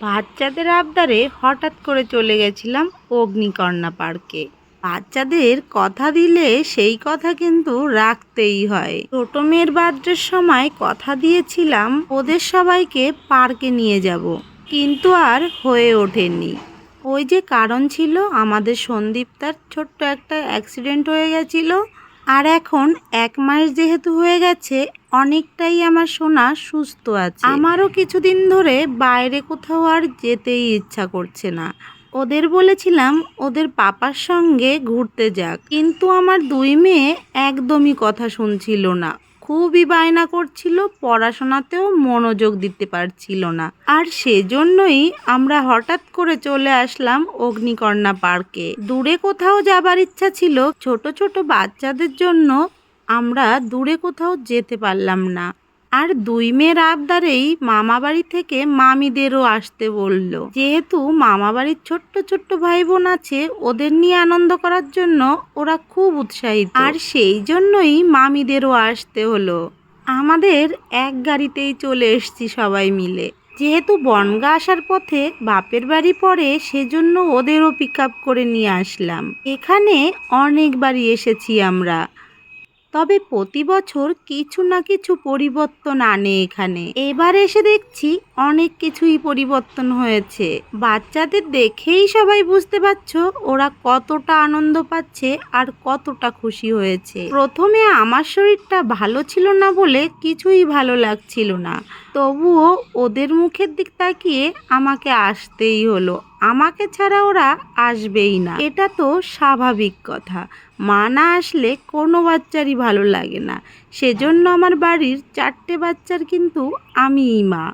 বাচ্চাদের আবদারে হঠাৎ করে চলে গেছিলাম অগ্নিকর্ণা পার্কে। বাচ্চাদের কথা দিলে সেই কথা কিন্তু রাখতেই হয়। ছোট মেয়ের বার্থডের সময় কথা দিয়েছিলাম, ওদের সবাইকে পার্কে নিয়ে যাব। কিন্তু আর হয়ে ওঠেনি। ওই যে কারণ ছিল, আমাদের সন্দীপতার ছোট্ট একটা অ্যাক্সিডেন্ট হয়ে গেছিল। আর এখন এক মাস যেহেতু হয়ে গেছে অনেকটাই আমার সোনা সুস্থ আছে। আমারও কিছুদিন ধরে বাইরে কোথাও আর যেতেই ইচ্ছা করছে না। ওদের বলেছিলাম, ওদের পাপার সঙ্গে ঘুরতে যাক। কিন্তু আমার দুই মেয়ে একদমই কথা শুনছিল না। খুবই বায়না করছিল, পড়াশোনাতেও মনোযোগ দিতে পারছিল না। আর সেজন্যই আমরা হঠাৎ করে চলে আসলাম অগ্নিকর্ণা পার্কে। দূরে কোথাও যাবার ইচ্ছা ছিল, ছোট ছোট বাচ্চাদের জন্য আমরা দূরে কোথাও যেতে পারলাম না। আর দুই মেয়ের আবদারেই মামা বাড়ি থেকে মামিদেরও আসতে বলল। যেহেতু মামা বাড়ির ছোট্ট ছোট্ট ভাই বোন আছে, ওদের নিয়ে আনন্দ করার জন্য ওরা খুব উৎসাহিত। আর সেই জন্যই মামিদেরও আসতে হলো। আমাদের এক গাড়িতেই চলে এসছি সবাই মিলে। যেহেতু বনগা আসার পথে বাপের বাড়ি পড়ে, সেজন্য ওদেরও পিক করে নিয়ে আসলাম। এখানে অনেকবারই এসেছি আমরা। তবে প্রতি বছর কিছু না কিছু পরিবর্তন আনে এখানে। এবার এসে দেখছি অনেক কিছুই পরিবর্তন হয়েছে। বাচ্চাদের দেখেই সবাই বুঝতে পারছ, ওরা কতটা আনন্দ পাচ্ছে আর কতটা খুশি হয়েছে। প্রথমে আমার শরীরটা ভালো ছিল না বলে কিছুই ভালো লাগছিল না। তবুও ওদের মুখের দিক তাকিয়ে আমাকে আসতেই হলো। আমাকে ছাড়া ওরা আসবেই না। এটা তো স্বাভাবিক কথা। মা না আসলে কোনো বাচ্চারই ভালো লাগে না। সেজন্য আমার বাড়ির চারটে বাচ্চার কিন্তু আমিই মা।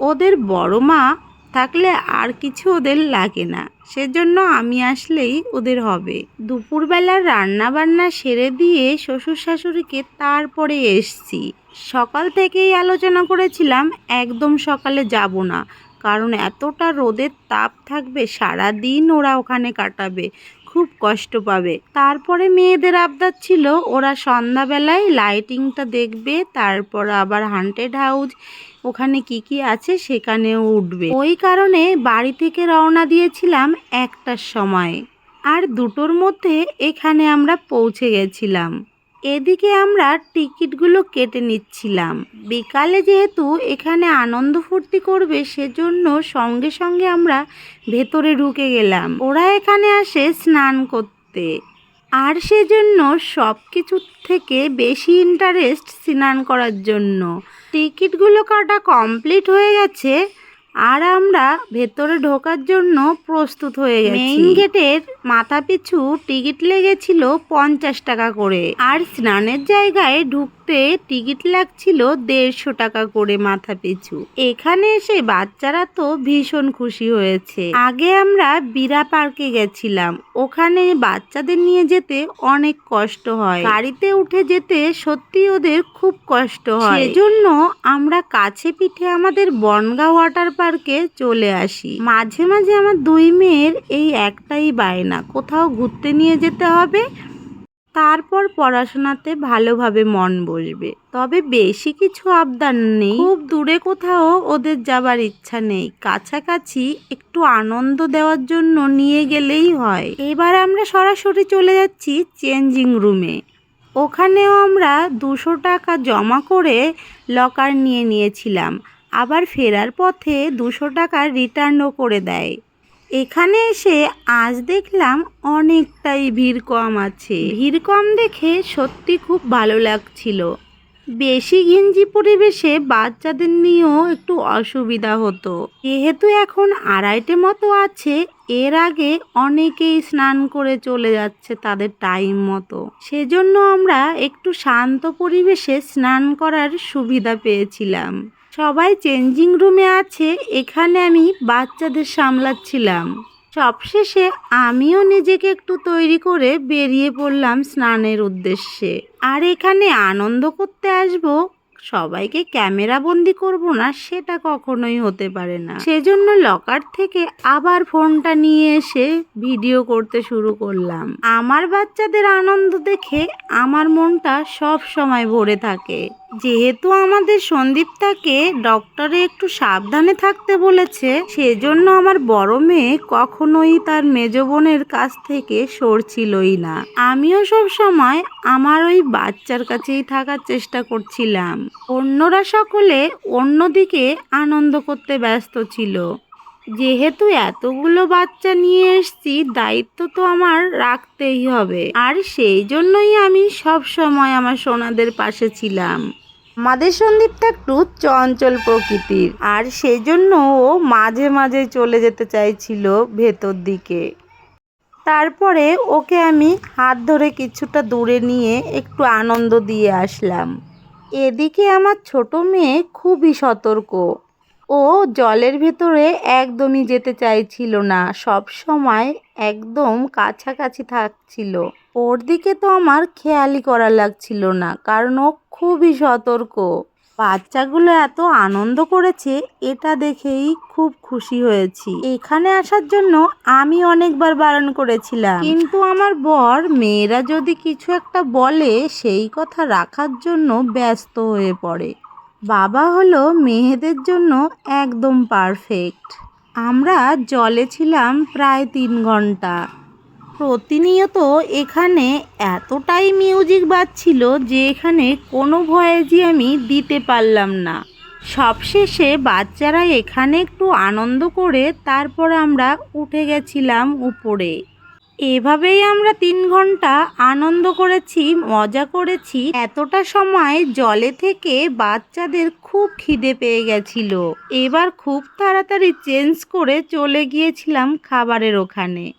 ওদের বড় মা থাকলে আর কিছু ওদের লাগে না। সেজন্য আমি আসলেই ওদের হবে। দুপুরবেলার রান্না বান্না সেরে দিয়ে শ্বশুর শাশুড়িকে তারপরে এসছি। সকাল থেকেই আলোচনা করেছিলাম, একদম সকালে যাব না। কারণ এতটা রোদের তাপ থাকবে সারা দিন ওরা ওখানে কাটাবে। খুব কষ্ট পাবে। তারপরে মেয়েদের আবদার ছিল, ওরা সন্ধ্যাবেলায় লাইটিংটা দেখবে, তারপর আবার হান্টেড হাউস ওখানে কি কি আছে সেখানেও উঠবে। ওই কারণে বাড়ি থেকে রওনা দিয়েছিলাম একটার সময়। আর দুটোর মধ্যে এখানে আমরা পৌঁছে গেছিলাম। এদিকে আমরা টিকিটগুলো কেটে নিচ্ছিলাম। বিকালে যেহেতু এখানে আনন্দ ফুর্তি করবে, সেজন্য সঙ্গে সঙ্গে আমরা ভেতরে ঢুকে গেলাম। ওরা এখানে আসে স্নান করতে। আর সেজন্য সব কিছুর থেকে বেশি ইন্টারেস্ট স্নান করার জন্য। টিকিটগুলো কাটা কমপ্লিট হয়ে গেছে, আর আমরা ভেতরে ঢোকার জন্য প্রস্তুত হয়ে গেছি। মেইন গেটের মাথা পিছু টিকিট লেগেছিল পঞ্চাশ টাকা করে। আর স্নানের জায়গায় ঢুকতে টিকিট লাগছিল দেড়শো টাকা করে মাথা পিছু এখানে এসে বাচ্চারা তো ভীষণ খুশি হয়েছে। আগে আমরা বীরা পার্কে গেছিলাম। ওখানে বাচ্চাদের নিয়ে যেতে অনেক কষ্ট হয়। গাড়িতে উঠে যেতে সত্যি ওদের খুব কষ্ট হয়। সেজন্য আমরা কাছে পিঠে আমাদের বনগা ওয়াটার পার্কে চলে আসি। মাঝে মাঝে আমার দুই মেয়ের এই একটাই বায়না। কোথাও ঘুরতে নিয়ে যেতে হবে। তারপর পড়াশোনাতে ভালোভাবে মন বসবে। তবে বেশি কিছু আবদার নেই। খুব দূরে কোথাও ওদের যাবার ইচ্ছা নেই। কাছাকাছি একটু আনন্দ দেওয়ার জন্য নিয়ে গেলেই হয়। এবার আমরা সরাসরি চলে যাচ্ছি চেঞ্জিং রুমে। ওখানেও আমরা দুশো টাকা জমা করে লকার নিয়ে নিয়েছিলাম। আবার ফেরার পথে দুশো টাকা রিটার্নও করে দেয়। এখানে এসে আজ দেখলাম অনেকটাই ভিড় কম আছে। ভিড় কম দেখে সত্যি খুব ভালো লাগছিল। বেশি ঘিঞ্জি পরিবেশে বাচ্চাদের নিয়েও একটু অসুবিধা হতো। যেহেতু এখন আড়াইটে মতো আছে, এর আগে অনেকেই স্নান করে চলে যাচ্ছে তাদের টাইম মতো। সেজন্য আমরা একটু শান্ত পরিবেশে স্নান করার সুবিধা পেয়েছিলাম। সবাই চেঞ্জিং রুমে আছে, এখানে আমি বাচ্চাদের সামলাচ্ছিলাম। সবশেষে আমিও নিজেকে একটু তৈরি করে বেরিয়ে পড়লাম স্নানের উদ্দেশ্যে। আর এখানে আনন্দ করতে আসব, সবাইকে ক্যামেরা বন্দি করব না, সেটা কখনোই হতে পারে না। সেজন্য লকার থেকে আবার ফোনটা নিয়ে এসে ভিডিও করতে শুরু করলাম। আমার বাচ্চাদের আনন্দ দেখে আমার মনটা সব সময় ভরে থাকে। যেহেতু আমাদের সন্দীপটাকে ডক্টরে একটু সাবধানে থাকতে বলেছে, সেজন্য আমার বড় মেয়ে কখনোই তার মেজ বোনের কাছ থেকে সরছিলই না। আমিও সব সময় আমার ওই বাচ্চার কাছেই থাকার চেষ্টা করছিলাম। অন্যরা সকলে অন্যদিকে আনন্দ করতে ব্যস্ত ছিল। যেহেতু এতগুলো বাচ্চা নিয়ে এসছি, দায়িত্ব তো আমার রাখতেই হবে। আর সেই জন্যই আমি সব সময় আমার সোনাদের পাশে ছিলাম। আমাদের সন্দীপটা একটু চঞ্চল প্রকৃতির, আর সেই জন্য ও মাঝে মাঝে চলে যেতে চাইছিল ভেতর দিকে। তারপরে ওকে আমি হাত ধরে কিছুটা দূরে নিয়ে একটু আনন্দ দিয়ে আসলাম। এদিকে আমার ছোট মেয়ে খুবই সতর্ক। ও জলের ভেতরে একদমই যেতে চাইছিল না, সব সময় একদম কাছাকাছি থাকছিল। ওর দিকে তো আমার খেয়ালই করা লাগছিল না, কারণ ও খুবই সতর্ক। বাচ্চাগুলো এত আনন্দ করেছে, এটা দেখেই খুব খুশি হয়েছি। এখানে আসার জন্য আমি অনেকবার বারণ করেছিলাম। কিন্তু আমার বর মেয়েরা যদি কিছু একটা বলে, সেই কথা রাখার জন্য ব্যস্ত হয়ে পড়ে। বাবা হলো মেয়েদের জন্য একদম পারফেক্ট। আমরা জলে ছিলাম প্রায় তিন ঘণ্টা। প্রতিনিয়ত এখানে এতটাই মিউজিক বাজছিল যে এখানে কোনো ভয়েজই আমি দিতে পারলাম না। সবশেষে বাচ্চারা এখানে একটু আনন্দ করে তারপর আমরা উঠে গেছিলাম উপরে। এভাবেই আমরা তিন ঘণ্টা আনন্দ করেছি, মজা করেছি। এতটা সময় জলে থেকে বাচ্চাদের খুব খিদে পেয়ে গেছিল। এবার খুব তাড়াতাড়ি চেঞ্জ করে চলে গিয়েছিলাম খাবারের ওখানে।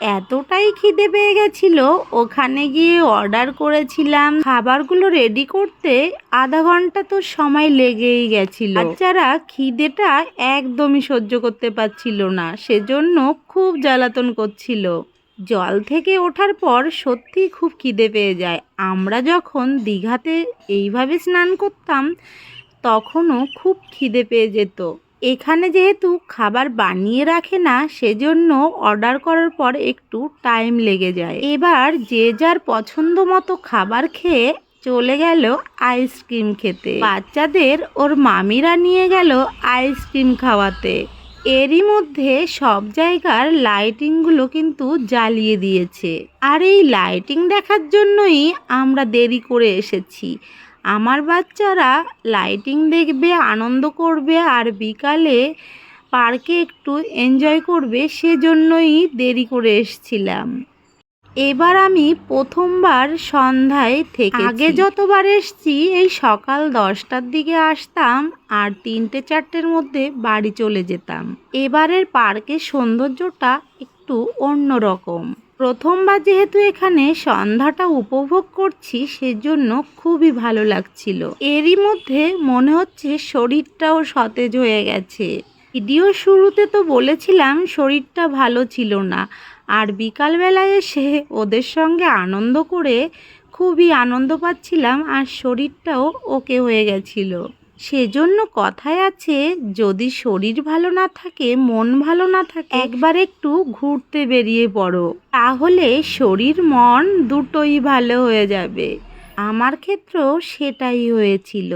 এতটাই খিদে পেয়ে গেছিল, ওখানে গিয়ে অর্ডার করেছিলাম। খাবারগুলো রেডি করতে আধা ঘণ্টা তো সময় লেগেই গেছিল। বাচ্চারা খিদেটা একদমই সহ্য করতে পারছিল না, সেজন্য খুব জ্বালাতন করছিল। জল থেকে ওঠার পর সত্যি খুব খিদে পেয়ে যায়। আমরা যখন দীঘাতে এইভাবে স্নান করতাম, তখনও খুব খিদে পেয়ে যেত। এখানে যেহেতু খাবার বানিয়ে রাখে না, সেজন্য অর্ডার করার পর একটু টাইম লেগে যায়। এবার যে যার পছন্দ মতো খাবার খেয়ে চলে গেল আইসক্রিম খেতে। বাচ্চাদের ওর মামিরা নিয়ে গেল আইসক্রিম খাওয়াতে। এরই মধ্যে সব জায়গার লাইটিংগুলো কিন্তু জ্বালিয়ে দিয়েছে। আর এই লাইটিং দেখার জন্যই আমরা দেরি করে এসেছি। আমার বাচ্চারা লাইটিং দেখবে আনন্দ করবে আর বিকালে পার্কে একটু এনজয় করবে সেজন্যই দেরি করে এসছিলাম। এবার আমি প্রথমবার সন্ধ্যায় থেকে আগে যতবার এসছি এই সকাল দশটার দিকে আসতাম আর তিনটে চারটের মধ্যে বাড়ি চলে যেতাম। এবারের পার্কের সৌন্দর্যটা একটু অন্যরকম। প্রথমবার যেহেতু এখানে সন্ধ্যাটা উপভোগ করছি, সেজন্য খুবই ভালো লাগছিল। এরই মধ্যে মনে হচ্ছে শরীরটাও সতেজ হয়ে গেছে। ভিডিও শুরুতে তো বলেছিলাম শরীরটা ভালো ছিল না, আর বিকালবেলায় এসে ওদের সঙ্গে আনন্দ করে খুবই আনন্দ পাচ্ছিলাম, আর শরীরটাও ওকে হয়ে গেছিল। সেজন্য কথায় আছে, যদি শরীর ভালো না থাকে, মন ভালো না থাকে, একবার একটু ঘুরতে বেরিয়ে পড়ো। তাহলে শরীর, মন দুটোই ভালো হয়ে যাবে। আমার ক্ষেত্রেও সেটাই হয়েছিল।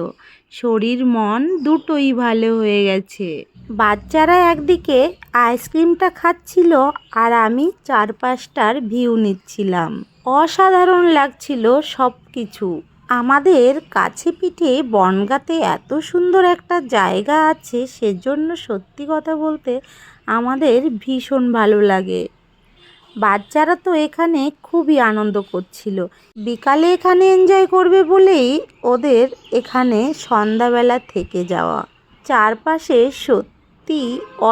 শরীর, মন দুটোই ভালো হয়ে গেছে। বাচ্চারা একদিকে আইসক্রিমটা খাচ্ছিল আর আমি চারপাশটার ভিউ নিচ্ছিলাম। অসাধারণ লাগছিল সব কিছু আমাদের কাছে পিঠে বনগাতে এত সুন্দর একটা জায়গা আছে, সেজন্য সত্যি কথা বলতে আমাদের ভীষণ ভালো লাগে। বাচ্চারা তো এখানে খুবই আনন্দ করছিল। বিকালে এখানে এনজয় করবে বলেই ওদের এখানে সন্ধ্যাবেলা থেকে যাওয়া। চারপাশে সত্যি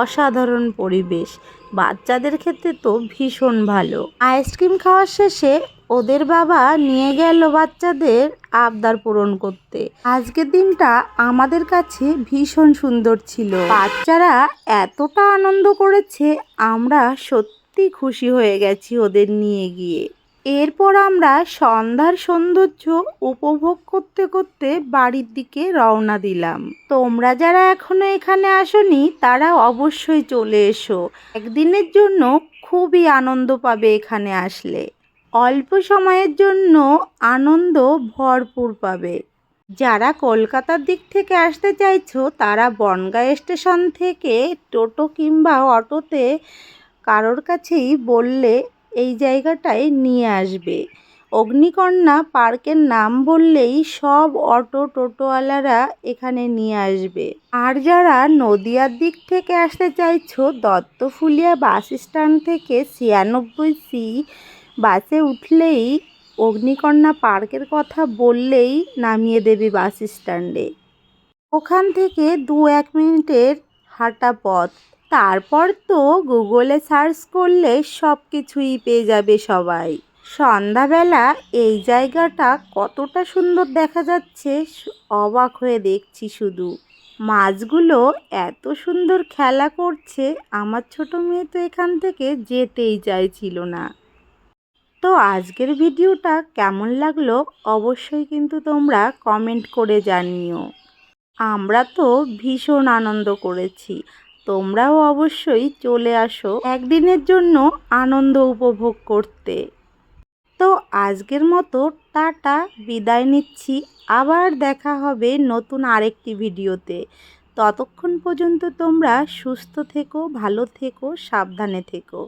অসাধারণ পরিবেশ। বাচ্চাদের ক্ষেত্রে তো ভীষণ ভালো। আইসক্রিম খাওয়ার শেষে ওদের বাবা নিয়ে গেল বাচ্চাদের আবদার পূরণ করতে। আজকের দিনটা আমাদের কাছে ভীষণ সুন্দর ছিল। বাচ্চারা এতটা আনন্দ করেছে, আমরা সত্যি খুশি হয়ে গেছি ওদের নিয়ে গিয়ে। এরপর আমরা সন্ধ্যার সৌন্দর্য উপভোগ করতে করতে বাড়ির দিকে রওনা দিলাম। তোমরা যারা এখনও এখানে আসনি, তারা অবশ্যই চলে এসো। একদিনের জন্য খুবই আনন্দ পাবে এখানে আসলে। অল্প সময়ের জন্য আনন্দ ভরপুর পাবে। যারা কলকাতার দিক থেকে আসতে চাইছো, তারা বনগাঁ স্টেশন থেকে টোটো কিংবা অটোতে কারোর কাছেই বললে এই জায়গাটায় নিয়ে আসবে। অগ্নিকন্যা পার্কের নাম বললেই সব অটো টোটোওয়ালারা এখানে নিয়ে আসবে। আর যারা নদিয়ার দিক থেকে আসতে চাইছো, দত্তফুলিয়া বাস স্ট্যান্ড থেকে ছিয়ানব্বই সি বাসে উঠলেই অগ্নিকন্যা পার্কের কথা বললেই নামিয়ে দেবে বাস স্ট্যান্ডে। ওখান থেকে দু এক মিনিটের হাঁটা পথ। তারপর তো গুগলে সার্চ করলে সব কিছুই পেয়ে যাবে সবাই। সন্ধ্যাবেলা এই জায়গাটা কতটা সুন্দর দেখা যাচ্ছে অবাক হয়ে দেখছি শুধু। মাছগুলো এত সুন্দর খেলা করছে, আমার ছোট মেয়ে তো এখান থেকে যেতেই চাইছিল না। তো আজকের ভিডিওটা কেমন লাগল অবশ্যই কিন্তু তোমরা কমেন্ট করে জানিও। আমরা তো ভীষণ আনন্দ করেছি। তোমরাও অবশ্যই চলে আসো একদিনের জন্য আনন্দ উপভোগ করতে। তো আজকের মতো টাটা, বিদায় নিচ্ছি। আবার দেখা হবে নতুন আরেকটি ভিডিওতে। ততক্ষণ পর্যন্ত তোমরা সুস্থ থেকো, ভালো থেকো, সাবধানে থেকো।